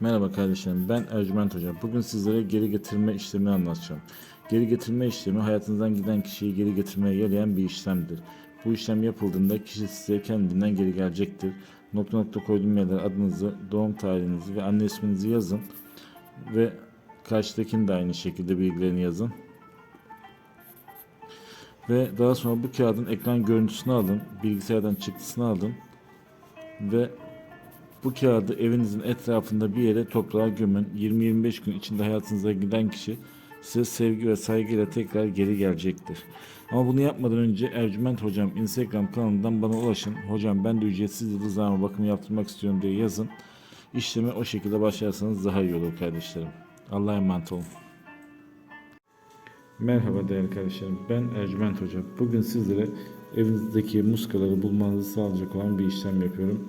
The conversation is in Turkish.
Merhaba kardeşlerim ben Ercüment Hocam. Bugün sizlere geri getirme işlemini anlatacağım. Geri getirme işlemi hayatınızdan giden kişiyi geri getirmeye yarayan bir işlemdir. Bu işlem yapıldığında kişi size kendinden geri gelecektir. Nokta nokta koyduğum yerlere adınızı, doğum tarihinizi ve anne isminizi yazın. Ve karşıdakinin de aynı şekilde bilgilerini yazın. Ve daha sonra bu kağıdın ekran görüntüsünü alın, bilgisayardan çıktısını alın ve bu kağıdı evinizin etrafında bir yere toprağa gömün. 20-25 gün içinde hayatınıza giden kişi size sevgi ve saygıyla tekrar geri gelecektir. Ama bunu yapmadan önce Ercüment Hocam Instagram kanalından bana ulaşın. Hocam ben de ücretsiz yıldızlarıma bakım yaptırmak istiyorum diye yazın. İşleme o şekilde başlarsanız daha iyi olur kardeşlerim. Allah'a emanet olun. Merhaba değerli kardeşlerim. Ben Ercüment Hoca. Bugün sizlere evinizdeki muskaları bulmanızı sağlayacak olan bir işlem yapıyorum.